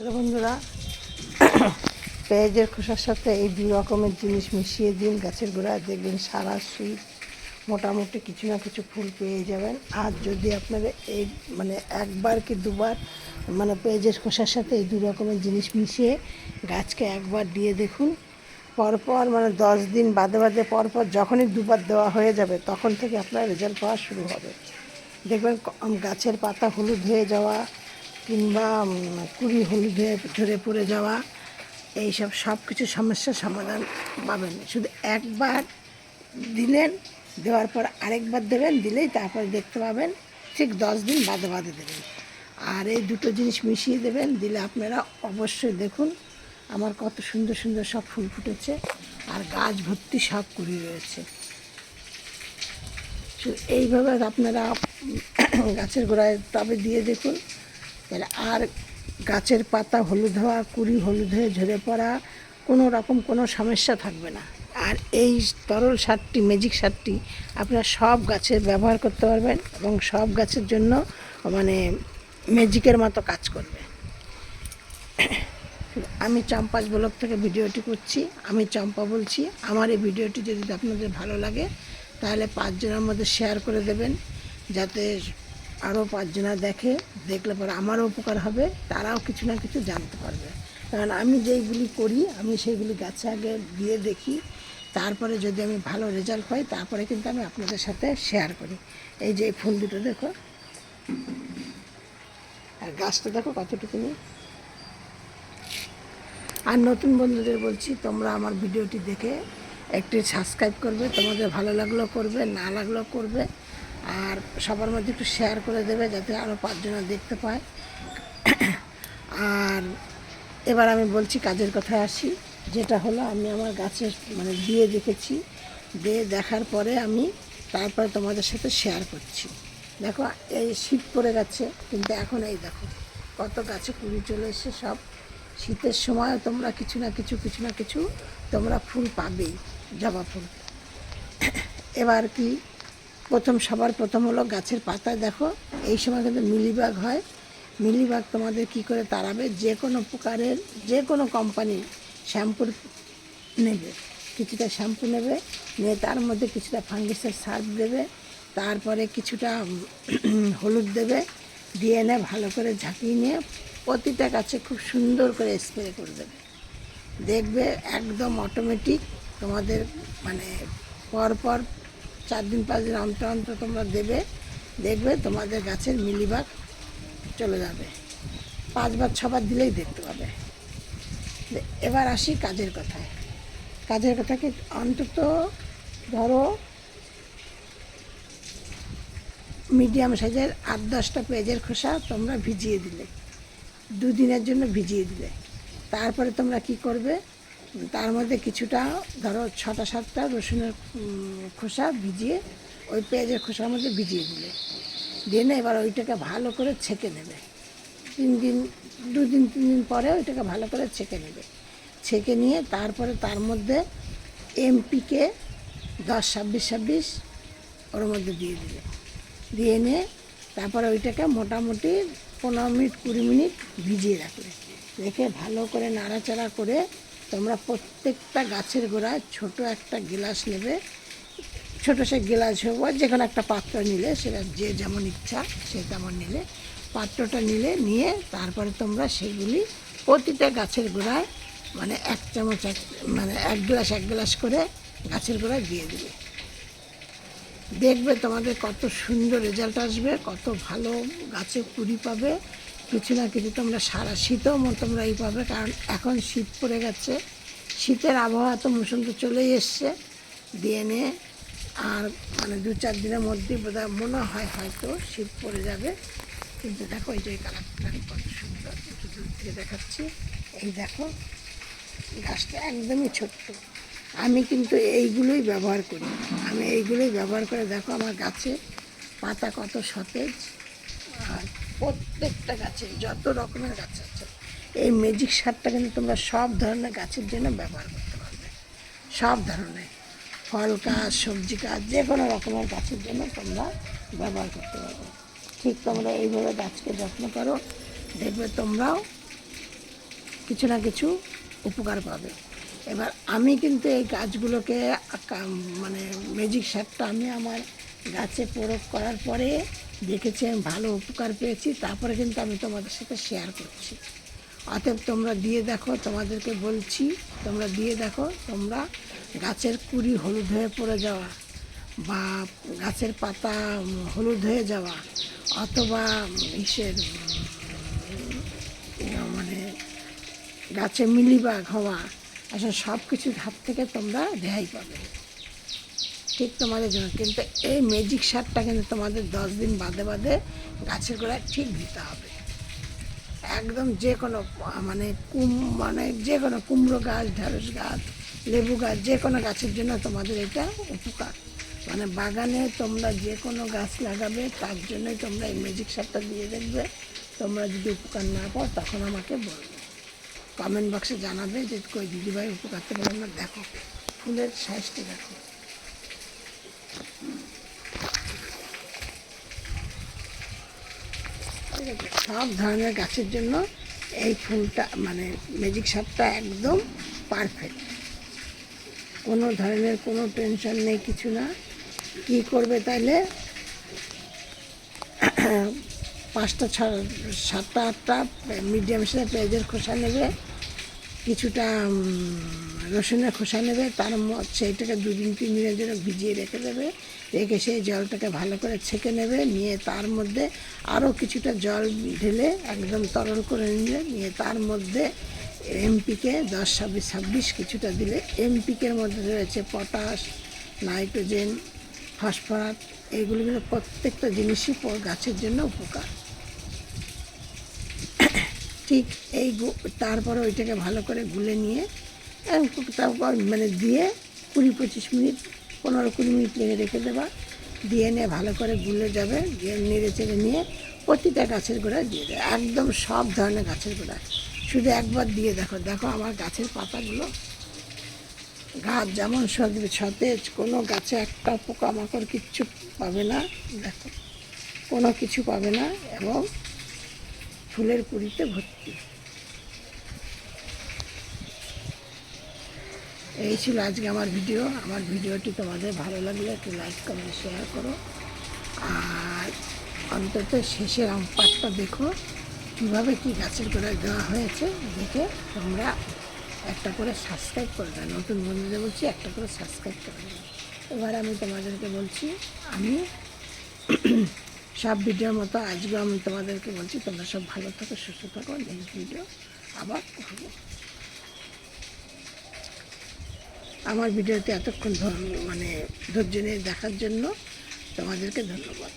Hello বন্ধুরা, পেঁয়াজের খোসার সাথে এই দু রকমের জিনিস মিশিয়ে দিন, গাছের গোড়ায় দেখবেন সারা শীত মোটামুটি কিছু না কিছু ফুল পেয়ে যাবেন। আর যদি আপনারা এই মানে একবার কি দুবার মানে পেঁয়াজের খোসার সাথে এই দু রকমের জিনিস মিশিয়ে গাছকে একবার দিয়ে দেখুন, পরপর মানে দশ দিন বাদে বাদে পরপর যখনই দুবার দেওয়া হয়ে যাবে তখন থেকে আপনার রেজাল্ট পাওয়া শুরু হবে। দেখবেন গাছের পাতা হলুদ হয়ে যাওয়া কিংবা কুড়ি হলুদ ঝরে পড়ে যাওয়া, এইসব সব কিছু সমস্যার সমাধান পাবেন। শুধু একবার দিলেন, দেওয়ার পর আরেকবার দেবেন, দিলেই তারপরে দেখতে পাবেন, ঠিক দশ দিন বাদে বাদে দেবেন। আর এই দুটো জিনিস মিশিয়ে দেবেন, দিলে আপনারা অবশ্যই দেখুন, আমার কত সুন্দর সুন্দর সব ফুল ফুটেছে, আর গাছ ভর্তি সব কুড়ি রয়েছে। এইভাবে আপনারা গাছের গোড়ায় টবে দিয়ে দেখুন তাহলে আর গাছের পাতা হলুদ হওয়া, কুড়ি হলুদ হয়ে ঝরে পড়া, কোনো রকম কোনো সমস্যা থাকবে না। আর এই তরল সারটি ম্যাজিক সারটি আপনারা সব গাছের ব্যবহার করতে পারবেন এবং সব গাছের জন্য মানে ম্যাজিকের মতো কাজ করবে। আমি চম্পাস ব্লগ থেকে ভিডিওটি করছি। আমি চম্পা বলছি। আমার এই ভিডিওটি যদি আপনাদের ভালো লাগে, তাহলে পাঁচজনের মধ্যে শেয়ার করে দেবেন, যাতে আরও পাঁচজনা দেখে, দেখলে পরে আমারও উপকার হবে, তারাও কিছু না কিছু জানতে পারবে। কারণ আমি যেইগুলি করি, আমি সেইগুলি গাছে আগে দিয়ে দেখি, তারপরে যদি আমি ভালো রেজাল্ট পাই, তারপরে কিন্তু আমি আপনাদের সাথে শেয়ার করি। এই যে এই ফুল দুটো দেখো। আর গাছটা দেখো কতটুকুনি। আর নতুন বন্ধুদের বলছি, তোমরা আমার ভিডিওটি দেখে একটি সাবস্ক্রাইব করবে, তোমাদের ভালো লাগলেও করবে, না লাগলেও করবে। আর সবার মধ্যে একটু শেয়ার করে দেবে যাতে আরও পাঁচজনা দেখতে পায়। আর এবার আমি বলছি কাজের কথায় আসি। যেটা হলো, আমি আমার গাছের মানে দিয়ে দেখেছি। দিয়ে দেখার পরে আমি তারপরে তোমাদের সাথে শেয়ার করছি। দেখো, এই শীত পড়ে গেছে, কিন্তু এখন এই দেখো, কত গাছে কুড়ি চলে এসছে সব। শীতের সময় তোমরা কিছু না কিছু কিছু না কিছু তোমরা ফুল পাবেই, জবা ফুল। এবার কি প্রথম সবার প্রথম হলো গাছের পাতায় দেখো। এই সময় কিন্তু মিলিবাগ হয়। মিলিবাগ তোমাদের কি করে তাড়াবে? যে কোনো প্রকারের, যে কোনো কোম্পানির শ্যাম্পুর নেবে। কিছুটা শ্যাম্পু নেবে, নিয়ে তার মধ্যে কিছুটা ফাঙ্গিসের সার্ফ দেবে। তারপরে কিছুটা হলুদ দেবে। দিয়ে এনে ভালো করে ঝাঁকিয়ে নিয়ে প্রতিটা গাছে খুব সুন্দর করে স্প্রে করে দেবে। দেখবে একদম অটোমেটিক তোমাদের মানে পরপর চার দিন, পাঁচ দিন অন্তর অন্তর তোমরা দেবে, দেখবে তোমাদের গাছের মিলিবাগ চলে যাবে। পাঁচবার, ছবার দিলেই দেখতে পাবে। এবার আসি কাজের কথায়। কাজের কথা কথাকে অন্তত ধরো মিডিয়াম সাইজের আট, দশটা পেঁয়াজের খোসা তোমরা ভিজিয়ে দিলে। দুদিনের জন্য ভিজিয়ে দিলে। তারপরে তোমরা কি করবে? তার মধ্যে কিছুটা ধরো ছটা সাতটা রসুনের খোসা ভিজিয়ে, ওই পেঁয়াজের খোসার মধ্যে ভিজিয়ে দিলে। দিয়ে এবার ওইটাকে ভালো করে ছেঁকে নেবে। তিন দিন দুদিন তিন দিন পরে ওইটাকে ভালো করে ছেঁকে নেবে। ছেঁকে নিয়ে তারপরে তার মধ্যে এমপিকে দশ, ছাব্বিশ ছাব্বিশ ওর মধ্যে দিয়ে দিলে। দিয়ে নিয়ে তারপরে ওইটাকে মোটামুটি পনেরো মিনিট, কুড়ি মিনিট ভিজিয়ে রাখবে রেখে ভালো করে নাড়াচাড়া করে তোমরা প্রত্যেকটা গাছের গোড়ায় ছোট একটা গ্লাস নেবে। ছোটো সে গ্লাস হোক যে কোনো একটা পাত্র নিলে, সেটা যে যেমন ইচ্ছা সে তেমন নিলে। পাত্রটা নিলে, নিয়ে তারপরে তোমরা সেগুলি প্রতিটা গাছের গোড়ায় মানে এক চামচ, এক মানে এক গ্লাস এক গ্লাস করে গাছের গোড়ায় দিয়ে দিবে। দেখবে তোমাদের কত সুন্দর রেজাল্ট আসবে, কত ভালো গাছে কুড়ি পাবে। কিছু না কিছু তোমরা সারা শীতও তোমরা এই পাবে, কারণ এখন শীত পড়ে গেছে। শীতের আবহাওয়া তো মৌসুম তো চলেই এসছে। দিয়ে নিয়ে আর মানে দু চার দিনের মধ্যে বোধহয় মনে হয় হয়তো শীত পড়ে যাবে। কিন্তু দেখো এই যে কালারটা কত সুন্দর একটু দূর থেকে দেখাচ্ছি। এই দেখো, গাছটা একদমই ছোট্ট। আমি কিন্তু এইগুলোই ব্যবহার করি। আমি এইগুলোই ব্যবহার করে দেখো আমার গাছে পাতা কত সতেজ। প্রত্যেকটা গাছে যত রকমের গাছ আছে, এই ম্যাজিক সারটা কিন্তু তোমরা সব ধরনের গাছের জন্য ব্যবহার করতে পারবে। সব ধরনের ফল গাছ, সবজি গাছ, যে কোনো রকমের গাছের জন্য তোমরা ব্যবহার করতে পারবে। ঠিক তোমরা এইভাবে গাছকে যত্ন করো, দেখবে তোমরাও কিছু না কিছু উপকার পাবে। এবার আমি কিন্তু এই গাছগুলোকে মানে ম্যাজিক সারটা আমি আমার গাছে প্রয়োগ করার পরে দেখেছি, আমি ভালো উপকার পেয়েছি, তারপরে কিন্তু আমি তোমাদের সাথে শেয়ার করছি। অতএব তোমরা দিয়ে দেখো, তোমাদেরকে বলছি, তোমরা দিয়ে দেখো, তোমরা গাছের কুড়ি হলুদ হয়ে পড়ে যাওয়া বা গাছের পাতা হলুদ হয়ে যাওয়া অথবা ইসের মানে গাছে মিলিবাগ হওয়া আসলে সব কিছুর হাত থেকে তোমরা রেহাই পাবে। ঠিক তোমাদের জন্য। কিন্তু এই ম্যাজিক সারটা কিন্তু তোমাদের দশ দিন বাদে বাদে গাছের গোড়ায় ঠিক দিতে হবে। একদম যে কোনো মানে কুম মানে যে কোনো কুমড়ো গাছ, ঢেঁড়স গাছ, লেবু গাছ, যে কোনো গাছের জন্য তোমাদের এটা উপকার। মানে বাগানে তোমরা যে কোনো গাছ লাগাবে, তার জন্যই তোমরা এই ম্যাজিক সারটা দিয়ে দেখবে। তোমরা যদি উপকার না পাও, তখন আমাকে বলবে। কমেন্ট বক্সে জানাবে যে কই দিদিভাই উপকার পেলাম না। দেখো, ফুলের সাইজটি দেখো? সব ধরনের গাছের জন্য এই ফুলটা মানে ম্যাজিক সারটা একদম পারফেক্ট কোনো ধরনের কোনো টেনশন নেই, কিছু না। কী করবে তাইলে? পাঁচটা ছ সাতটা আটটা মিডিয়াম সাইজের পেঁয়াজের খোসা নেবে। কিছুটা রসুনের খোসা নেবে, তার সেইটাকে দুদিন তিন দিনের জন্য ভিজিয়ে রেখে দেবে। রেখে সেই জলটাকে ভালো করে ছেঁকে নেবে, নিয়ে তার মধ্যে আরও কিছুটা জল ঢেলে একদম তরল করে নিলে, নিয়ে তার মধ্যে এমপিকে দশ, ছাব্বিশ ছাব্বিশ কিছুটা দিলে, এমপিকের মধ্যে রয়েছে পটাশ, নাইট্রোজেন, ফসফরাস এইগুলো প্রত্যেকটা জিনিসই গাছের জন্য উপকার। ঠিক এই তারপরে ওইটাকে ভালো করে গুলে নিয়ে মানে দিয়ে কুড়ি পঁচিশ মিনিট, পনেরো কুড়ি মিনিট লেগে রেখে দেবা। দিয়ে নিয়ে ভালো করে গুলে যাবে, দিয়ে নেড়ে চেড়ে নিয়ে প্রতিটা গাছের গোড়ায় দিয়ে দেবে। একদম সব ধরনের গাছের গোড়ায়। শুধু একবার দিয়ে দেখো দেখো আমার গাছের পাতাগুলো। গাছ যেমন সতেজ, কোনো গাছে একটা পোকামাকড় কিচ্ছু পাবে না, দেখো। কোনো কিছু পাবে না, এবং ফুলের কুড়িতে ভর্তি। এই ছিল আজকে আমার ভিডিও। আমার ভিডিওটি তোমাদের ভালো লাগলে একটু লাইক কমেন্ট শেয়ার করো। আর অন্তত শেষের আম দেখো। কীভাবে কী গাছের গোড়ায় দেওয়া হয়েছে, দেখে তোমরা একটা করে সাবস্ক্রাইব করে দেয় নতুন বন্ধুদের বলছি, একটা করে সাবস্ক্রাইব করে দেবে এবার আমি তোমাদেরকে বলছি, আমি সব ভিডিওর মতো আজকেও আমি তোমাদেরকে বলছি, তোমরা সব ভালো থাকো, সুস্থ থাকো। নেক্সট ভিডিও আবার করব। আমার ভিডিওতে এতক্ষণ মানে ধৈর্য নিয়ে দেখার জন্য তোমাদেরকে ধন্যবাদ।